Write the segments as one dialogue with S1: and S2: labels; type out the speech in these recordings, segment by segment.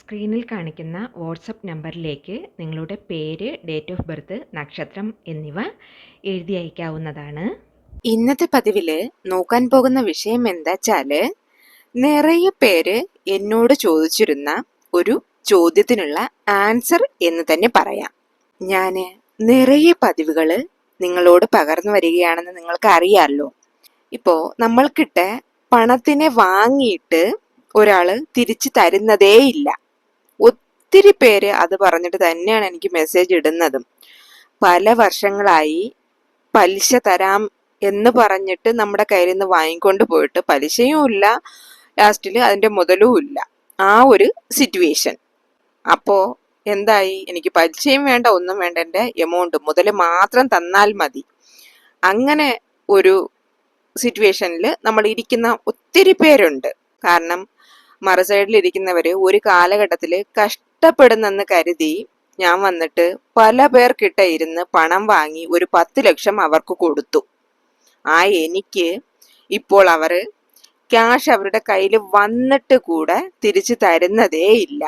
S1: സ്ക്രീനിൽ കാണിക്കുന്ന വാട്സപ്പ് നമ്പറിലേക്ക് നിങ്ങളുടെ പേര് ഡേറ്റ് ഓഫ് ബർത്ത് നക്ഷത്രം എന്നിവ എഴുതി അയക്കാവുന്നതാണ്.
S2: ഇന്നത്തെ പതിവിൽ നോക്കാൻ പോകുന്ന വിഷയം എന്താച്ചാൽ നിറയെ പേര് എന്നോട് ചോദിച്ചിരുന്ന ഒരു ചോദ്യത്തിനുള്ള ആൻസർ എന്ന് തന്നെ പറയാം. ഞാൻ നിറയെ പതിവുകൾ നിങ്ങളോട് പകർന്നു വരികയാണെന്ന് നിങ്ങൾക്ക് അറിയാമല്ലോ ഇപ്പോൾ നമ്മൾക്കിട്ട് പണത്തിനെ വാങ്ങിയിട്ട് ഒരാൾ തിരിച്ചു തരുന്നതേ ഇല്ല ഒത്തിരി പേര് അത് പറഞ്ഞിട്ട് തന്നെയാണ് എനിക്ക് മെസ്സേജ് ഇടുന്നതും. പല വർഷങ്ങളായി പലിശ തരാം എന്ന് പറഞ്ഞിട്ട് നമ്മുടെ കയ്യിൽ നിന്ന് വാങ്ങിക്കൊണ്ട് പോയിട്ട് പലിശയും ഇല്ല ലാസ്റ്റിൽ അതിന്റെ മുതലും ഇല്ല. ആ ഒരു സിറ്റുവേഷൻ അപ്പോൾ എന്തായി? എനിക്ക് പലിശയും വേണ്ട ഒന്നും വേണ്ട. എന്റെ എമൗണ്ട് മുതൽ മാത്രം തന്നാൽ മതി. അങ്ങനെ ഒരു സിറ്റുവേഷനിൽ നമ്മൾ ഇരിക്കുന്ന ഒത്തിരി പേരുണ്ട്. കാരണം മറു സൈഡിൽ ഇരിക്കുന്നവര് ഒരു കാലഘട്ടത്തിൽ കഷ്ടപ്പെടുന്നെന്ന് കരുതി ഞാൻ വന്നിട്ട് പല പേർക്കിട്ട ഇരുന്ന് പണം വാങ്ങി ഒരു പത്ത് ലക്ഷം അവർക്ക് കൊടുത്തു. ആ എനിക്ക് ഇപ്പോൾ അവർ ക്യാഷ് അവരുടെ കയ്യിൽ വന്നിട്ട് കൂടെ തിരിച്ചു തരുന്നതേ ഇല്ല.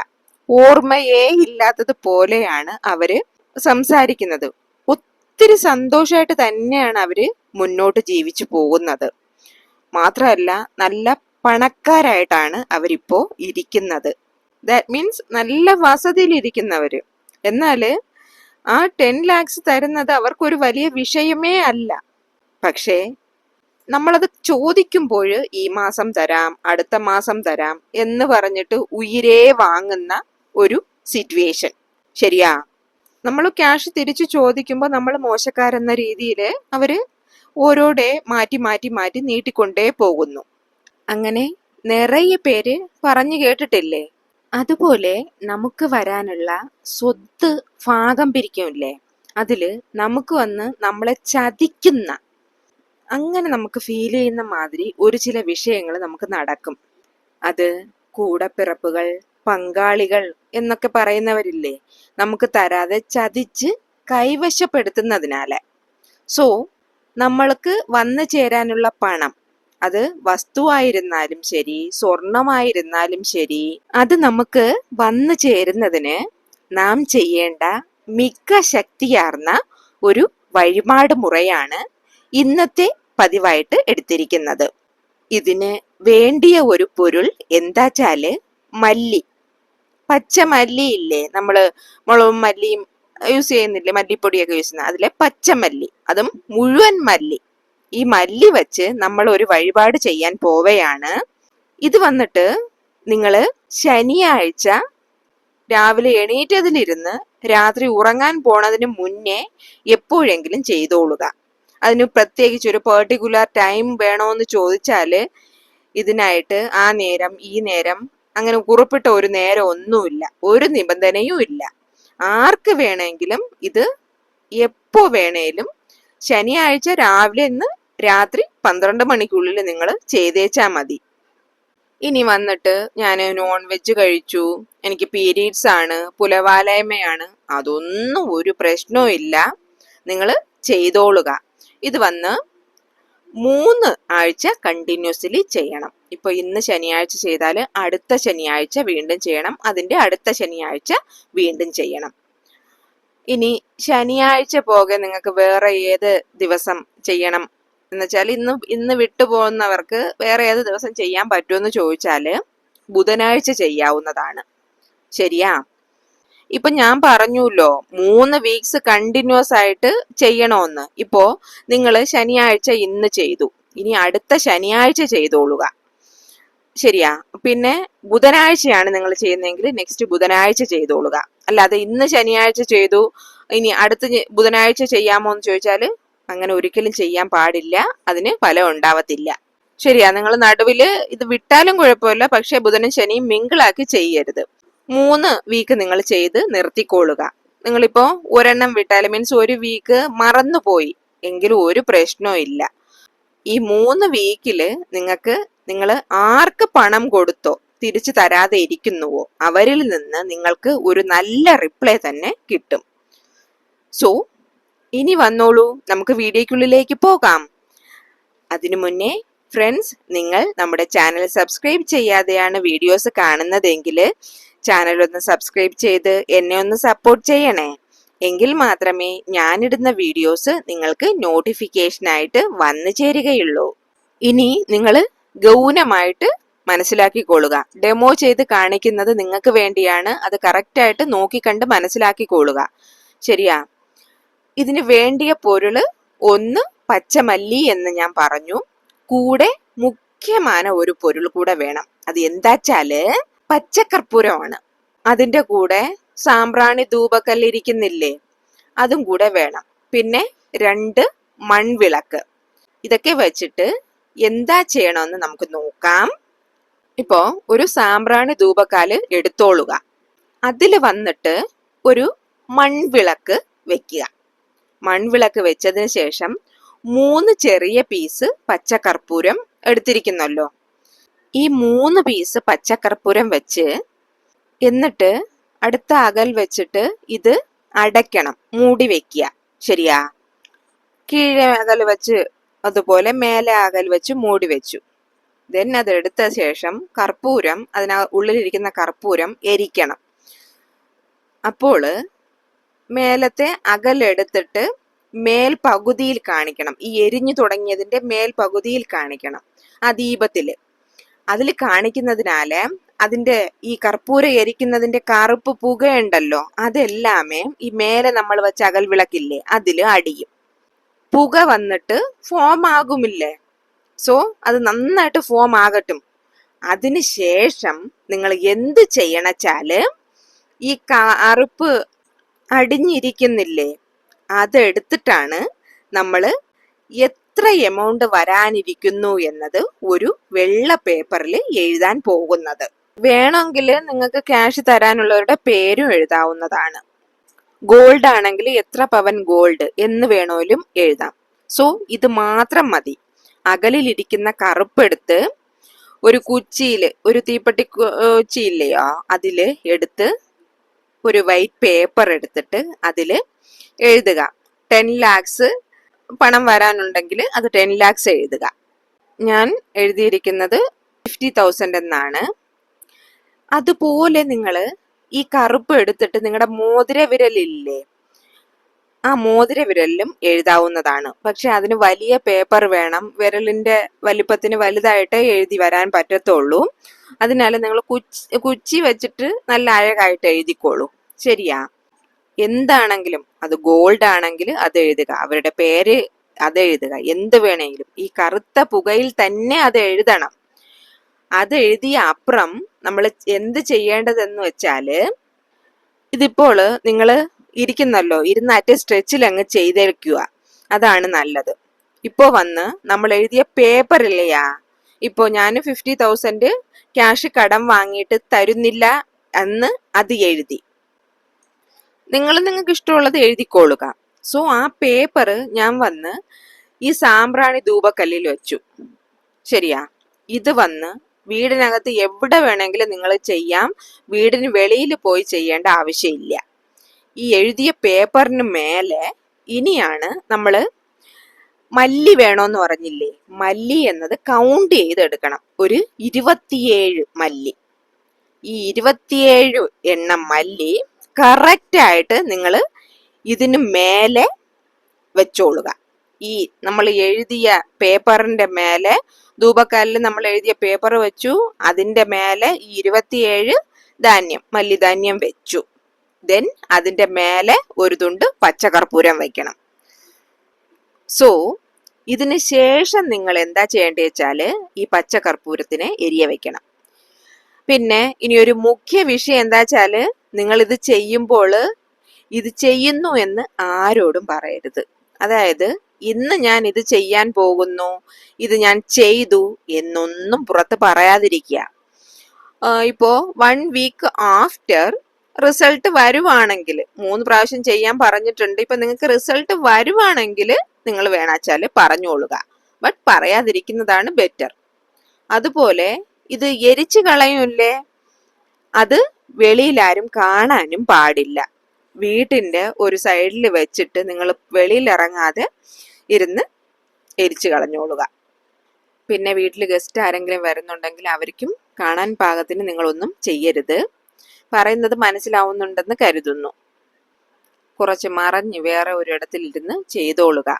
S2: ഓർമ്മയേ ഇല്ലാത്തത് പോലെയാണ് അവർ സംസാരിക്കുന്നത്. ഒത്തിരി സന്തോഷമായിട്ട് തന്നെയാണ് അവർ മുന്നോട്ട് ജീവിച്ചു പോകുന്നത്. മാത്രമല്ല നല്ല പണക്കാരായിട്ടാണ് അവരിപ്പോ ഇരിക്കുന്നത്. ദാറ്റ് മീൻസ് നല്ല വസതിയിലിരിക്കുന്നവർ എന്നാൽ ആ ടെൻ ലാക്സ് തരുന്നത് അവർക്കൊരു വലിയ വിഷയമേ അല്ല. പക്ഷേ നമ്മളത് ചോദിക്കുമ്പോൾ ഈ മാസം തരാം അടുത്ത മാസം തരാം എന്ന് പറഞ്ഞിട്ട് ഉയിരേ വാങ്ങുന്ന ഒരു സിറ്റുവേഷൻ ശരിയാ? നമ്മൾ ക്യാഷ് തിരിച്ചു ചോദിക്കുമ്പോൾ നമ്മൾ മോശക്കാരെന്ന രീതിയിൽ അവർ ഓരോ ഡേ മാറ്റി മാറ്റി മാറ്റി നീട്ടിക്കൊണ്ടേ പോകുന്നു. അങ്ങനെ നിറയെ പേര് പറഞ്ഞു കേട്ടിട്ടില്ലേ? അതുപോലെ നമുക്ക് വരാനുള്ള സ്വത്ത് ഭാഗം പിരിക്കുമില്ലേ അതിൽ നമുക്ക് വന്ന് നമ്മളെ ചതിക്കുന്ന അങ്ങനെ നമുക്ക് ഫീൽ ചെയ്യുന്ന മാതിരി ഒരു ചില വിഷയങ്ങൾ നമുക്ക് നടക്കും. അത് കൂടപ്പിറപ്പുകൾ പങ്കാളികൾ എന്നൊക്കെ പറയുന്നവരില്ലേ? നമുക്ക് തരാതെ ചതിച്ച് കൈവശപ്പെടുത്തുന്നതിനാല്. സോ നമ്മൾക്ക് വന്നു ചേരാനുള്ള പണം അത് വസ്തുവായിരുന്നാലും ശരി സ്വർണമായിരുന്നാലും ശരി അത് നമുക്ക് വന്നു ചേരുന്നതിന് നാം ചെയ്യേണ്ട മിക്ക ശക്തിയാർന്ന ഒരു വഴിപാട് മുറയാണ് ഇന്നത്തെ പതിവായിട്ട് എടുത്തിരിക്കുന്നത്. ഇതിന് വേണ്ടിയ ഒരു പൊരുൾ എന്താച്ചാൽ മല്ലി. പച്ച മല്ലി ഇല്ലേ? നമ്മൾ മുളകും മല്ലിയും യൂസ് ചെയ്യുന്നില്ലേ? മല്ലിപ്പൊടിയൊക്കെ യൂസ് ചെയ്യുന്ന അതിലെ പച്ചമല്ലി അതും മുഴുവൻ മല്ലി. ഈ മല്ലി വെച്ച് നമ്മൾ ഒരു വഴിപാട് ചെയ്യാൻ പോവുകയാണ് ഇത് വന്നിട്ട് നിങ്ങൾ ശനിയാഴ്ച രാവിലെ എണീറ്റതിലിരുന്ന് രാത്രി ഉറങ്ങാൻ പോണതിന് മുന്നേ എപ്പോഴെങ്കിലും ചെയ്തോളുക. അതിന് പ്രത്യേകിച്ച് ഒരു പെർട്ടിക്കുലർ ടൈം വേണോന്ന് ചോദിച്ചാൽ ഇതിനായിട്ട് ആ നേരം ഈ നേരം അങ്ങനെ കുറിപ്പിട്ട ഒരു നേരം ഒന്നുമില്ല. ഒരു നിബന്ധനയും ഇല്ല. ആർക്ക് വേണമെങ്കിലും ഇത് എപ്പോ വേണേലും ശനിയാഴ്ച രാവിലെ നിന്ന് രാത്രി പന്ത്രണ്ട് മണിക്കുള്ളിൽ നിങ്ങൾ ചെയ്തേച്ചാ മതി. ഇനി വന്നിട്ട് ഞാൻ നോൺ വെജ് കഴിച്ചു. എനിക്ക് പീരീഡ്സ് ആണ് പുലവാലായ്മയാണ്. അതൊന്നും ഒരു പ്രശ്നവും ഇല്ല. നിങ്ങൾ ചെയ്തോളുക. ഇത് വന്ന് മൂന്ന് ആഴ്ച കണ്ടിന്യൂസ്ലി ചെയ്യണം. ഇപ്പൊ ഇന്ന് ശനിയാഴ്ച ചെയ്താൽ അടുത്ത ശനിയാഴ്ച വീണ്ടും ചെയ്യണം. അതിന്റെ അടുത്ത ശനിയാഴ്ച വീണ്ടും ചെയ്യണം. ഇനി ശനിയാഴ്ച പോകെ നിങ്ങൾക്ക് വേറെ ഏത് ദിവസം ചെയ്യണം? എന്ന് വെച്ചാൽ ഇന്ന് ഇന്ന് വിട്ടുപോകുന്നവർക്ക് വേറെ ഏത് ദിവസം ചെയ്യാൻ പറ്റുമെന്ന് ചോദിച്ചാൽ ബുധനാഴ്ച ചെയ്യാവുന്നതാണ്. ശരിയാ? ഇപ്പൊ ഞാൻ പറഞ്ഞുല്ലോ മൂന്ന് വീക്സ് കണ്ടിന്യൂസ് ആയിട്ട് ചെയ്യണമെന്ന് ഇപ്പോ നിങ്ങൾ ശനിയാഴ്ച ഇന്ന് ചെയ്തു. ഇനി അടുത്ത ശനിയാഴ്ച ചെയ്തോളുക. ശരിയാ? പിന്നെ ബുധനാഴ്ചയാണ് നിങ്ങൾ ചെയ്യുന്നതെങ്കിൽ നെക്സ്റ്റ് ബുധനാഴ്ച ചെയ്തോളുക. അല്ലാതെ ഇന്ന് ശനിയാഴ്ച ചെയ്തു ഇനി അടുത്ത ബുധനാഴ്ച ചെയ്യാമോ എന്ന് ചോദിച്ചാൽ അങ്ങനെ ഒരിക്കലും ചെയ്യാൻ പാടില്ല. അതിന് ഫലം ഉണ്ടാവത്തില്ല. ശരിയാ നിങ്ങൾ നടുവിൽ ഇത് വിട്ടാലും കുഴപ്പമില്ല. പക്ഷേ ബുധനും ശനിയും മിങ്കിളാക്കി ചെയ്യരുത്. മൂന്ന് വീക്ക് നിങ്ങൾ ചെയ്ത് നിർത്തിക്കൊള്ളുക. നിങ്ങളിപ്പോ ഒരെണ്ണം വിട്ടാൽ മീൻസ് ഒരു വീക്ക് മറന്നുപോയി. എങ്കിലും ഒരു പ്രശ്നവും ഇല്ല. ഈ മൂന്ന് വീക്കിൽ നിങ്ങൾക്ക് നിങ്ങൾ ആർക്ക് പണം കൊടുത്തോ തിരിച്ചു തരാതെ ഇരിക്കുന്നുവോ അവരിൽ നിന്ന് നിങ്ങൾക്ക് ഒരു നല്ല റിപ്ലൈ തന്നെ കിട്ടും. സോ ഇനി വന്നോളൂ. നമുക്ക് വീഡിയോക്കുള്ളിലേക്ക് പോകാം. അതിനു മുന്നേ ഫ്രണ്ട്സ് നിങ്ങൾ നമ്മുടെ ചാനൽ സബ്സ്ക്രൈബ് ചെയ്യാതെയാണ് വീഡിയോസ് കാണുന്നതെങ്കിൽ ചാനൽ ഒന്ന് സബ്സ്ക്രൈബ് ചെയ്ത് എന്നെ ഒന്ന് സപ്പോർട്ട് ചെയ്യണേ. എങ്കിൽ മാത്രമേ ഞാനിടുന്ന വീഡിയോസ് നിങ്ങൾക്ക് നോട്ടിഫിക്കേഷനായിട്ട് വന്നു ചേരുകയുള്ളൂ. ഇനി നിങ്ങൾ ഗൗനമായിട്ട് മനസ്സിലാക്കിക്കൊള്ളുക. ഡെമോ ചെയ്ത് കാണിക്കുന്നത് നിങ്ങൾക്ക് വേണ്ടിയാണ്. അത് കറക്റ്റായിട്ട് നോക്കിക്കണ്ട് മനസ്സിലാക്കിക്കൊള്ളുക. ശരിയാ? ഇതിന് വേണ്ടിയ പൊരുൾ ഒന്ന് പച്ചമല്ലി എന്ന് ഞാൻ പറഞ്ഞു. കൂടെ മുഖ്യമായ ഒരു പൊരുൾ കൂടെ വേണം. അത് എന്താച്ചാൽ പച്ചക്കർപ്പൂരമാണ്. അതിന്റെ കൂടെ സാമ്പ്രാണി ധൂപക്കല്ലിരിക്കുന്നില്ലേ അതും കൂടെ വേണം. പിന്നെ രണ്ട് മൺവിളക്ക്. ഇതൊക്കെ വെച്ചിട്ട് എന്താ ചെയ്യണമെന്ന് നമുക്ക് നോക്കാം. ഇപ്പോ ഒരു സാമ്പ്രാണി ധൂപക്കാൽ എടുത്തോളുക. അതിൽ വന്നിട്ട് ഒരു മൺവിളക്ക് വെക്കുക. മൺവിളക്ക് വെച്ചതിന് ശേഷം മൂന്ന് ചെറിയ പീസ് പച്ചക്കർപ്പൂരം എടുത്തിരിക്കുന്നല്ലോ. ഈ മൂന്ന് പീസ് പച്ചക്കർപ്പൂരം വെച്ച് എന്നിട്ട് അടുത്ത അകൽ വെച്ചിട്ട് ഇത് അടയ്ക്കണം മൂടി വെക്കുക. ശരിയാ? കീഴെ അകൽ വെച്ച് അതുപോലെ മേലെ അകൽ വെച്ച് മൂടി വെച്ചു. ദെൻ അത് എടുത്ത ശേഷം കർപ്പൂരം അതിന ഉള്ളിലിരിക്കുന്ന കർപ്പൂരം എരിക്കണം. അപ്പോൾ മേലത്തെ അകലെടുത്തിട്ട് മേൽ പകുതിയിൽ കാണിക്കണം. ഈ എരിഞ്ഞു തുടങ്ങിയതിന്റെ മേൽ പകുതിയിൽ കാണിക്കണം. ആ ദീപത്തിൽ. അതിൽ കാണിക്കുന്നതിനാല് അതിന്റെ ഈ കർപ്പൂര എരിക്കുന്നതിന്റെ കറുപ്പ് പുകയുണ്ടല്ലോ അതെല്ലാമേ ഈ മേലെ നമ്മൾ വെച്ച അകൽ വിളക്കില്ലേ അതിൽ അടിയും. പുക വന്നിട്ട് ഫോം ആകുമില്ലേ? സോ അത് നന്നായിട്ട് ഫോം ആകട്ടും. അതിന് ശേഷം നിങ്ങൾ എന്ത് ചെയ്യണച്ചാൽ ഈ കറുപ്പ് അടിഞ്ഞിരിക്കുന്നില്ലേ? അതെടുത്തിട്ടാണ് നമ്മൾ എത്ര എമൗണ്ട് വരാനിരിക്കുന്നു എന്നത് ഒരു വെള്ള പേപ്പറിൽ എഴുതാൻ പോകുന്നത്. വേണമെങ്കിൽ നിങ്ങൾക്ക് ക്യാഷ് തരാനുള്ളവരുടെ പേരും എഴുതാവുന്നതാണ്. ഗോൾഡ് ആണെങ്കിൽ എത്ര പവൻ ഗോൾഡ് എന്ന് വേണമെങ്കിലും എഴുതാം. സോ ഇത് മാത്രം മതി. അകലിലിരിക്കുന്ന കറുപ്പെടുത്ത് ഒരു കുച്ചിയിൽ ഒരു തീപ്പെട്ടി കുച്ചിയില്ലയോ അതിൽ എടുത്ത് ഒരു വൈറ്റ് പേപ്പർ എടുത്തിട്ട് അതിൽ എഴുതുക. ടെൻ ലാക്സ് പണം വരാനുണ്ടെങ്കിൽ അത് ടെൻ ലാക്സ് എഴുതുക. ഞാൻ എഴുതിയിരിക്കുന്നത് ഫിഫ്റ്റി തൗസൻഡ് എന്നാണ്. അതുപോലെ നിങ്ങൾ ഈ കറുപ്പ് എടുത്തിട്ട് നിങ്ങളുടെ മോതിര വിരലില്ലേ ആ മോതിര വിരലിലും എഴുതാവുന്നതാണ്. പക്ഷെ അതിന് വലിയ പേപ്പർ വേണം. വിരലിന്റെ വലിപ്പത്തിന് വലുതായിട്ട് എഴുതി വരാൻ പറ്റത്തുള്ളൂ. അതിനാൽ നിങ്ങൾ കുച്ചി കുച്ചി വെച്ചിട്ട് നല്ല അഴകായിട്ട് എഴുതിക്കോളൂ. ശരിയാ. എന്താണെങ്കിലും അത് ഗോൾഡ് ആണെങ്കിൽ അത് എഴുതുക. അവരുടെ പേര് അത് എഴുതുക. എന്ത് വേണമെങ്കിലും ഈ കറുത്ത പുകയിൽ തന്നെ അത് എഴുതണം. അത് എഴുതിയ അപ്പുറം നമ്മൾ എന്ത് ചെയ്യേണ്ടതെന്ന് വെച്ചാൽ ഇതിപ്പോൾ നിങ്ങൾ ഇരിക്കുന്നല്ലോ ഇരുന്നാറ്റ് സ്ട്രെച്ചിൽ അങ്ങ് ചെയ്തേക്കുക അതാണ് നല്ലത്. ഇപ്പോ വന്ന് നമ്മൾ എഴുതിയ പേപ്പർ ഇല്ലയാ. ഇപ്പോ ഞാൻ ഫിഫ്റ്റി തൗസൻഡ് ക്യാഷ് കടം വാങ്ങിയിട്ട് തരുന്നില്ല എന്ന് അത് എഴുതി. നിങ്ങൾ നിങ്ങൾക്ക് ഇഷ്ടമുള്ളത് എഴുതിക്കൊള്ളുക സോ ആ പേപ്പർ ഞാൻ വന്ന് ഈ സാമ്പ്രാണി ധൂപക്കല്ലിൽ വെച്ചു. ശരിയാ? ഇത് വന്ന് വീടിനകത്ത് എവിടെ വേണമെങ്കിലും നിങ്ങൾ ചെയ്യാം. വീടിന് വെളിയിൽ പോയി ചെയ്യേണ്ട ആവശ്യമില്ല. ഈ എഴുതിയ പേപ്പറിന് മേലെ ഇനിയാണ് നമ്മൾ മല്ലി വേണോന്ന് പറഞ്ഞില്ലേ? മല്ലി എന്നത് കൗണ്ട് ചെയ്തെടുക്കണം. ഒരു ഇരുപത്തിയേഴ് മല്ലി. ഈ ഇരുപത്തിയേഴ് എണ്ണം മല്ലി കറക്റ്റ് ആയിട്ട് നിങ്ങൾ ഇതിന് മേലെ വെച്ചോളുക. ഈ നമ്മൾ എഴുതിയ പേപ്പറിന്റെ മേലെ ധൂപക്കാലിൽ നമ്മൾ എഴുതിയ പേപ്പർ വെച്ചു അതിന്റെ മേലെ ഈ ഇരുപത്തിയേഴ് ധാന്യം മല്ലിധാന്യം വെച്ചു. ദെൻ അതിന്റെ മേലെ ഒരു തുണ്ട് പച്ചകർപ്പൂരം വെക്കണം. സോ ഇതിന് ശേഷം നിങ്ങൾ എന്താ ചെയ്യേണ്ടത് വെച്ചാൽ ഈ പച്ചകർപ്പൂരത്തിനെ എരിയ വെക്കണം. പിന്നെ ഇനി ഒരു മുഖ്യ വിഷയം എന്താ വെച്ചാൽ നിങ്ങൾ ഇത് ചെയ്യുമ്പോൾ ഇത് ചെയ്യുന്നു എന്ന് ആരോടും പറയരുത്. അതായത് ഇന്ന് ഞാൻ ഇത് ചെയ്യാൻ പോകുന്നു ഇത് ഞാൻ ചെയ്തു എന്നൊന്നും പുറത്ത് പറയാതിരിക്കുക. ഇപ്പോ വൺ വീക്ക് ആഫ്റ്റർ റിസൾട്ട് വരുവാണെങ്കിൽ മൂന്ന് പ്രാവശ്യം ചെയ്യാൻ പറഞ്ഞിട്ടുണ്ട് ഇപ്പൊ നിങ്ങൾക്ക് റിസൾട്ട് വരുവാണെങ്കിൽ നിങ്ങൾ വേണാച്ചാൽ പറഞ്ഞോളുക. ബട്ട് പറയാതിരിക്കുന്നതാണ് ബെറ്റർ അതുപോലെ ഇത് എരിച്ചു കളയൂല്ലേ? അത് വെളിയിലാരും കാണാനും പാടില്ല. വീട്ടിന്റെ ഒരു സൈഡിൽ വെച്ചിട്ട് നിങ്ങൾ വെളിയിൽ ഇറങ്ങാതെ ഇരുന്ന് എരിച്ചു കളഞ്ഞോളുക. പിന്നെ വീട്ടിൽ ഗസ്റ്റ് ആരെങ്കിലും വരുന്നുണ്ടെങ്കിൽ അവർക്കും കാണാൻ പാകത്തിന് നിങ്ങളൊന്നും ചെയ്യരുത്. പറയുന്നത് മനസ്സിലാവുന്നുണ്ടെന്ന് കരുതുന്നു. കുറച്ച് മറഞ്ഞ് വേറെ ഒരിടത്തിലിരുന്ന് ചെയ്തോളുക.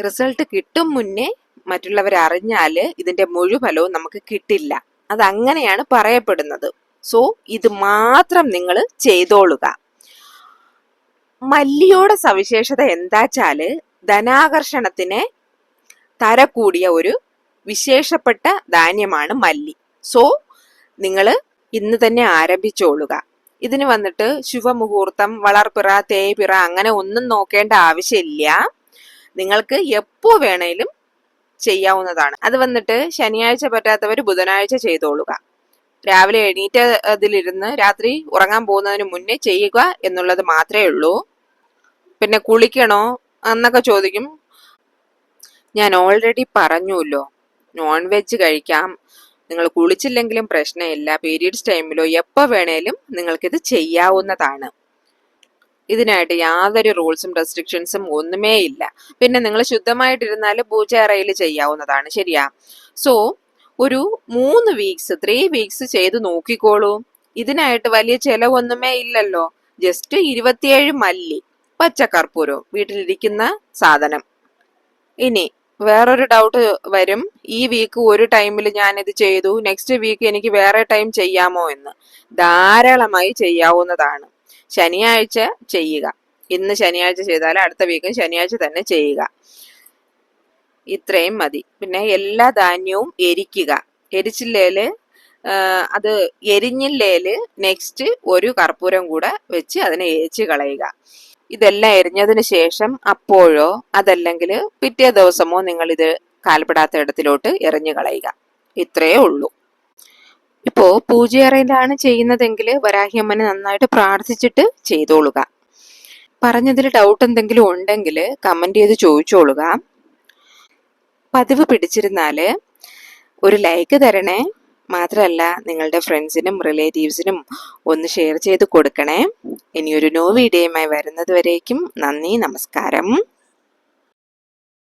S2: റിസൾട്ട് കിട്ടും മുന്നേ മറ്റുള്ളവർ അറിഞ്ഞാൽ ഇതിന്റെ മുഴുവലവും നമുക്ക് കിട്ടില്ല. അതങ്ങനെയാണ് പറയപ്പെടുന്നത്. സോ ഇത് മാത്രം നിങ്ങൾ ചെയ്തോളുക. മല്ലിയുടെ സവിശേഷത എന്താച്ചാൽ ധനാകർഷണത്തിന് തരകൂടിയ ഒരു വിശേഷപ്പെട്ട ധാന്യമാണ് മല്ലി. സോ നിങ്ങൾ ഇന്ന് തന്നെ ആരംഭിച്ചോളുക. ഇതിന് വന്നിട്ട് ശുഭമുഹൂർത്തം വളർപ്പിറ തേപിറ അങ്ങനെ ഒന്നും നോക്കേണ്ട ആവശ്യമില്ല. നിങ്ങൾക്ക് എപ്പോ വേണേലും ചെയ്യാവുന്നതാണ്. അത് വന്നിട്ട് ശനിയാഴ്ച പറ്റാത്തവർ ബുധനാഴ്ച ചെയ്തോളുക. രാവിലെ എണീറ്റ അതിലിരുന്ന് രാത്രി ഉറങ്ങാൻ പോകുന്നതിന് മുന്നേ ചെയ്യുക എന്നുള്ളത് മാത്രമേ ഉള്ളൂ. പിന്നെ കുളിക്കണോ എന്നൊക്കെ ചോദിക്കും. ഞാൻ ഓൾറെഡി പറഞ്ഞുല്ലോ നോൺ വെജ് കഴിക്കാം. നിങ്ങൾ കുളിച്ചില്ലെങ്കിലും പ്രശ്നമില്ല. പീരീഡ്സ് ടൈമിലോ എപ്പോൾ വേണേലും നിങ്ങൾക്കിത് ചെയ്യാവുന്നതാണ്. ഇതിനായിട്ട് യാതൊരു റൂൾസും റെസ്ട്രിക്ഷൻസും ഒന്നുമേ ഇല്ല പിന്നെ നിങ്ങൾ ശുദ്ധമായിട്ടിരുന്നാൽ പൂജാറയിൽ ചെയ്യാവുന്നതാണ്. ശരിയാ? സോ ഒരു മൂന്ന് വീക്സ് ത്രീ വീക്സ് ചെയ്ത് നോക്കിക്കോളൂ. ഇതിനായിട്ട് വലിയ ചെലവൊന്നുമേ ഇല്ലല്ലോ. ജസ്റ്റ് ഇരുപത്തിയേഴ് മല്ലി പച്ചക്കർപ്പൂരവും വീട്ടിലിരിക്കുന്ന സാധനം. ഇനി വേറൊരു ഡൗട്ട് വരും. ഈ വീക്ക് ഒരു ടൈമിൽ ഞാൻ ഇത് ചെയ്തു. നെക്സ്റ്റ് വീക്ക് എനിക്ക് വേറെ ടൈം ചെയ്യാമോ എന്ന്. ധാരാളമായി ചെയ്യാവുന്നതാണ്. ശനിയാഴ്ച ചെയ്യുക. ഇന്ന് ശനിയാഴ്ച ചെയ്താൽ അടുത്ത വീക്കും ശനിയാഴ്ച തന്നെ ചെയ്യുക. ഇത്രയും മതി. പിന്നെ എല്ലാ ധാന്യവും എരിക്കുക. എരിച്ചില്ലേൽ അത് എരിഞ്ഞില്ലേൽ നെക്സ്റ്റ് ഒരു കർപ്പൂരം കൂടെ വെച്ച് അതിനെ എരിച്ച് കളയുക. ഇതെല്ലാം എരിഞ്ഞതിന് ശേഷം അപ്പോഴോ അതല്ലെങ്കിൽ പിറ്റേ ദിവസമോ നിങ്ങൾ ഇത് കാൽപ്പെടാത്ത ഇടത്തിലോട്ട് എറിഞ്ഞു കളയുക. ഇത്രയേ ഉള്ളൂ. ഇപ്പോ പൂജയറയിലാണ് ചെയ്യുന്നതെങ്കിൽ വരാഹിയമ്മനെ നന്നായിട്ട് പ്രാർത്ഥിച്ചിട്ട് ചെയ്തോളുക. പറഞ്ഞതിൽ ഡൗട്ട് എന്തെങ്കിലും ഉണ്ടെങ്കിൽ കമന്റ് ചെയ്ത് ചോദിച്ചോളുക. പതിവ് പിടിച്ചിരുന്നാൽ ഒരു ലൈക്ക് തരണേ. മാത്രമല്ല നിങ്ങളുടെ ഫ്രണ്ട്സിനും റിലേറ്റീവ്സിനും ഒന്ന് ഷെയർ ചെയ്ത് കൊടുക്കണേ. ഇനിയൊരു നോ വീഡിയോയുമായി വരുന്നത് വരേക്കും നന്ദി നമസ്കാരം.